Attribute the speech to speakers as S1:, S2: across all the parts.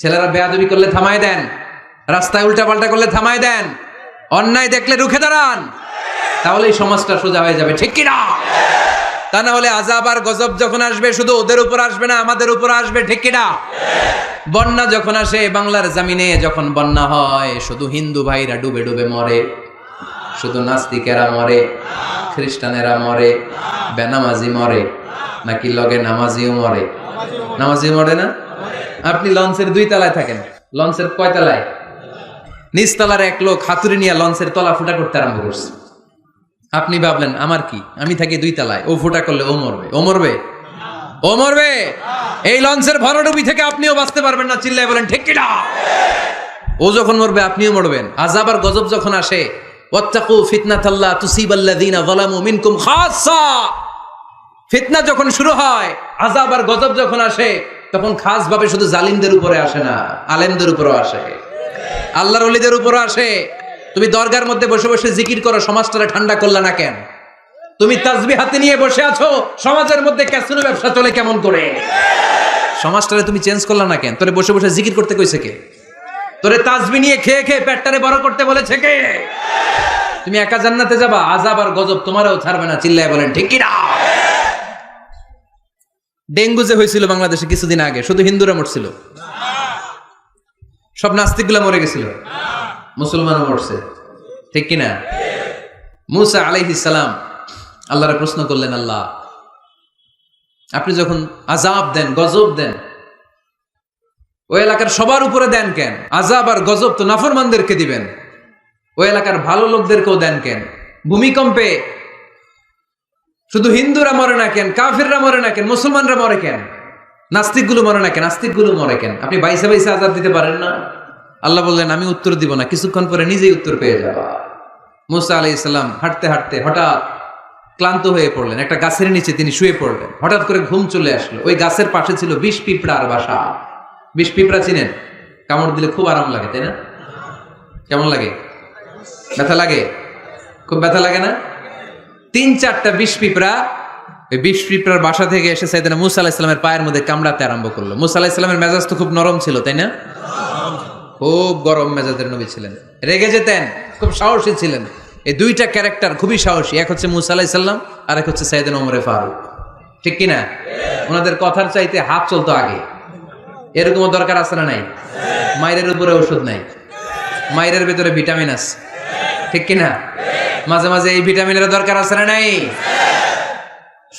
S1: ছেলেরা বেয়াদবি করলে থামায় দেন, রাস্তায় উল্টা পাল্টা করলে থামায় দেন, অন্যায় দেখলে রুখে দাঁড়ান, তাহলে এই সমাজটা সোজা হয়ে যাবে, ঠিক কিনা? তা না হলে আজাব আর গজব যখন আসবে, শুধু ওদের উপর আসবে না, আমাদের উপর আসবে, ঠিক কিনা? বন্যা যখন আসে, বাংলার জামিনে যখন বন্যা হয়, শুধু হিন্দু ভাইরা ডুবে ডুবে মরে, শুধু নাস্তিকেরা মরে, খ্রিস্টানেরা মরে, বেনামাজি মরে, নাকি লগে নামাজিও মরে? নামাজি মরে না? আপনি লঞ্চের দুই তলায় থাকেন। লঞ্চের কয় তলায়? নিচতলার এক লোক হাতুড়ি নিয়ে লঞ্চের তলা ফুটা করতে আরম্ভ করছে। আপনি ভাবলেন, আমার কি? আমি থাকি দুই তলায়। ও ফুটা করলে ও মরবে। ও মরবে? ও মরবে? এই লঞ্চের ভরাডুবি থেকে আপনিও বাঁচতে পারবেন না। চিল্লায় বলেন, ঠিক কিনা? ও যখন মরবে, আপনিও মরবেন। আজাব আর গজব যখন আসে, ওয়াত্তাকু ফিতনাতাল্লাহ তুসিবাল্লাযিনা যালামু মিনকুম খাসসা। ফিতনা যখন শুরু হয় আজাব আর গজব যখন আসে তখন খাস ভাবে শুধু জালিমদের উপরে আসে না, আলেমদের উপরও আসে। আল্লাহর ওলিদের উপরও আসে। তুমি দরগার মধ্যে বসে বসে জিকির করো, সমাজটারে ঠান্ডা করলা না কেন? তুমি তাজবি হাতে নিয়ে বসে আছো, সমাজের মধ্যে ক্যাসিনো ব্যবসা চলে কেমন করে? সমাজটারে তুমি চেঞ্জ করলা না কেন? তোরে বসে বসে জিকির করতে কইছে কে? তোরে তাজবি নিয়ে খেয়ে খেয়ে পেটটারে বড় করতে বলেছে কে? তুমি একা জান্নাতে যাবা আজাব আর গজব তোমারও ছাড়বে না, চিল্লায় বলেন, ঠিক কি না ডেঙ্গু যে হয়েছিল বাংলাদেশে কিছুদিন আগে, শুধু হিন্দুরা মরছিল। সব নাস্তিকগুলা মরে গেছিল। মুসলমানও মরছে। ঠিক কিনা? মুসা আলাইহিস সালাম, আল্লাহরে প্রশ্ন করলেন, আল্লাহ, আপনি যখন আজাব দেন, গজব দেন ওই এলাকার সবার উপরে দেন কেন? আজাব আর গজব তো নাফরমানদেরকে দিবেন। ওই এলাকার ভালো লোকদেরকেও দেন কেন? ভূমিকম্পে শুধু হিন্দুরা মরে না কেন, কাফিররা মরে না কেন, মুসলমানরা মরে কেন? নাস্তিকগুলো মরে না কেন, নাস্তিকগুলো মরে কেন? আপনি বাইসে বাইসে আজাদ দিতে পারেন না? আল্লাহ বললেন, আমি উত্তর দিব না, কিছুক্ষণ পরে নিজেই উত্তর পেয়ে যাবা। মুসা আলাই ইসলাম হাঁটতে হাঁটতে হঠাৎ ক্লান্ত হয়ে পড়লেন। একটা গাছের নিচে তিনি শুয়ে পড়লেন। হঠাৎ করে ঘুম চলে আসলো। ওই গাছের পাশে ছিল বিষ পিঁপড়ার বাসা। বিষ পিঁপড়া চিনেন? কামড় দিলে খুব আরাম লাগে, তাই না? কেমন লাগে? ব্যথা লাগে? খুব ব্যথা লাগে না? তিন চারটা বিষ পিঁপড়া, ওই বিষ পিঁপড়ার বাসা থেকে এসে সাইদানা মুসা আলাহ ইসলামের পায়ের মধ্যে কামড়াতে আরম্ভ করল। মুসা আলাহ ইসলামের মেজাজ তো খুব নরম ছিল, তাই না? খুব গরম মেজাজের নবী ছিলেন। রেগে যেতেন, খুব সাহসী ছিলেন। এই দুইটা ক্যারেক্টার খুবই সাহসী, এক হচ্ছে মুসা আলাহ ইসলাম আর এক হচ্ছে সাইদান ওমরে ফারুক। ঠিক কিনা? ওনাদের কথার চাইতে হাত চলতো আগে। এরকমও দরকার আছে না নাই? মায়ের উপরে ওষুধ নাই। মায়ের ভেতরে ভিটামিন আছে। ঠিক কিনা? মাঝে মাঝে এই ভিটামিনের দরকার আছে না নাই?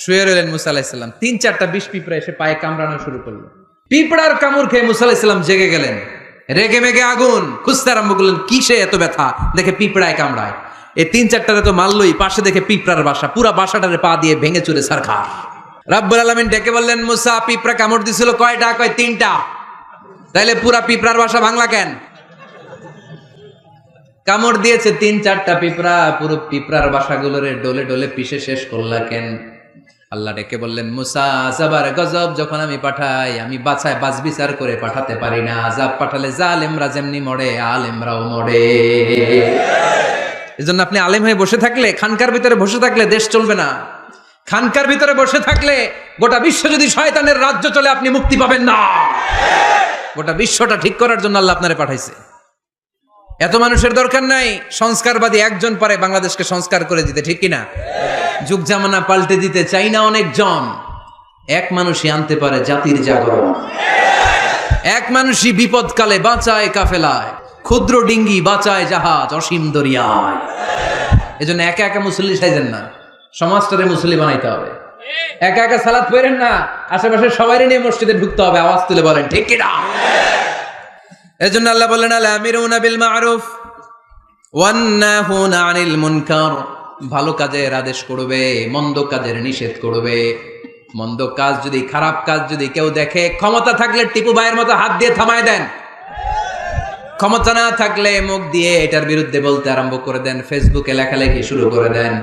S1: শুয়ে রইলেন মুসা আলাহিসাল্লাম তিন চারটা বিষ পিঁপড়া এসে পায়ে কামড়ানো শুরু করল। পিঁপড়ার কামড় খেয়ে মুসা আলাহিসাল্লাম জেগে গেলেন। রেগে মেগে আগুন, খুঁজতে আরম্ভ করলেন, কিসে এত ব্যথা? দেখে পিঁপড়ায় কামড়ায়। এই তিন চারটারে তো মারলই, পাশে দেখে পিঁপড়ার বাসা, পুরা বাসাটারে পা দিয়ে ভেঙে চুরে সারখা রাব্বুল আলমিন ডেকে বললেন, মুসা, পিঁপড়া কামড় দিছিল কয়টা? কয় তিনটা? তাইলে পুরা পিঁপড়ার বাসা ভাঙলা কেন? কামড় দিয়েছে তিন চারটা পিঁপড়া, পুরো পিঁপড়ার বাসাগুলোরে ডলে ডলে পিষে শেষ করলা কেন? আল্লাহ ডেকে বললেন, মুসা আজাবার গজব যখন আমি পাঠাই, আমি বাছায় বাজ বিচার করে পাঠাতে পারি না। আজাব পাঠালে জালেমরা যেমনি মরে, আলেমরাও মরে। এজন্য আপনি আলেম হয়ে বসে থাকলে, খানকার ভিতরে বসে থাকলে দেশ চলবে না। খানকার ভিতরে বসে থাকলে গোটা বিশ্ব যদি শয়তানের রাজ্য চলে, আপনি মুক্তি পাবেন না। গোটা বিশ্বটা ঠিক করার জন্য আল্লাহ আপনারে পাঠাইছে। এত মানুষের দরকার নাই। সংস্কারবাদী একজন পারে বাংলাদেশকে সংস্কার করে দিতে, ঠিক কিনা? যুগ জামানা পাল্টে দিতে চাই না অনেকজন। এক মানুষই আনতে পারে জাতির জাগরণ। এক মানুষই বিপদকালে বাঁচায় কাফেলায়। ক্ষুদ্র ডিঙ্গি বাঁচায় জাহাজ অসীম দরিয়ায়। এজন্য একা একা মুসল্লি সাইজেন না। সমাজটারে মুসল্লি বানাইতে হবে। একা একা সালাদ পড়েন না। আশেপাশে সবাই নিয়ে মসজিদে ঢুকতে হবে। আওয়াজ তুলে বলেন, ঠিক কিনা? এজন্য আল্লাহ বললেন, আল আমিরুনা বিল মারুফ ওয়ান্নাহুনা আনিল মুনকার। ভালো কাজের আদেশ করবে, মন্দ কাজের নিষেধ করবে। মন্দ কাজ যদি, খারাপ কাজ যদি কেউ দেখে, ক্ষমতা থাকলে টিপু ভাইয়ের মতো হাত দিয়ে থামায় দেন। ক্ষমতা না থাকলে মুখ দিয়ে এটার বিরুদ্ধে বলতে আরম্ভ করে দেন, ফেসবুকে লেখালেখি শুরু করে দেন।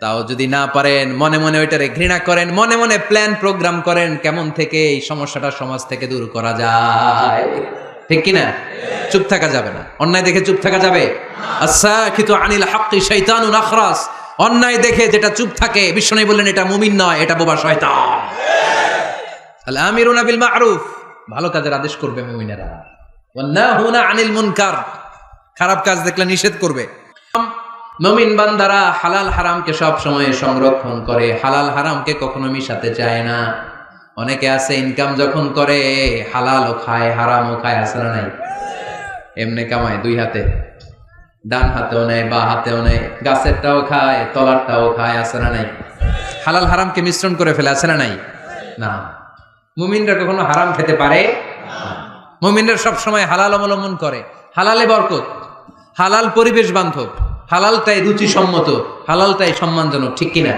S1: তাও যদি না পারেন, মনে মনে ওইটারে ঘৃণা করেন, মনে মনে প্ল্যান প্রোগ্রাম করেন, কেমন থেকে এই সমস্যাটা সমাজ থেকে দূর করা যায়? ঠিক কিনা? চুপ থাকা যাবে না। অন্যায় দেখে চুপ থাকা যাবে? আচ্ছা কিন্তু আনিল অন্যায় দেখে যেটা চুপ থাকে বিষ্ণু বললেন, এটা মুমিন নয়, এটা বোবা শয়তান। মারুফ, ভালো কাজের আদেশ করবে মুমিনেরা। আনিল মুনকার, খারাপ কাজ দেখলে নিষেধ করবে। মমিন বান্দারা হালাল হারামকে সব সময় সংরক্ষণ করে, হালাল হারামকে কখনো মিশাতে চায় না। অনেকে আছে ইনকাম যখন করে, হালালও খায়, হারামও খায় আছে না নাই। এমনি কামায় দুই হাতে। ডান হাতেও নেয়, বা হাতেও নেয়। গাছেরটাও খায়, তলারটাও খায় আছে না নাই। হালাল হারামকে মিশ্রণ করে ফেলে আছে না নাই। না। মুমিনরা কখনো হারাম খেতে পারে? মুমিনরা সব সময় হালাল অবলম্বন করে। হালালে বরকত। হালাল পরিবেশ বান্ধব হালালটাই রুচি সম্মত হালালটাই সম্মানজনক, ঠিক কিনা?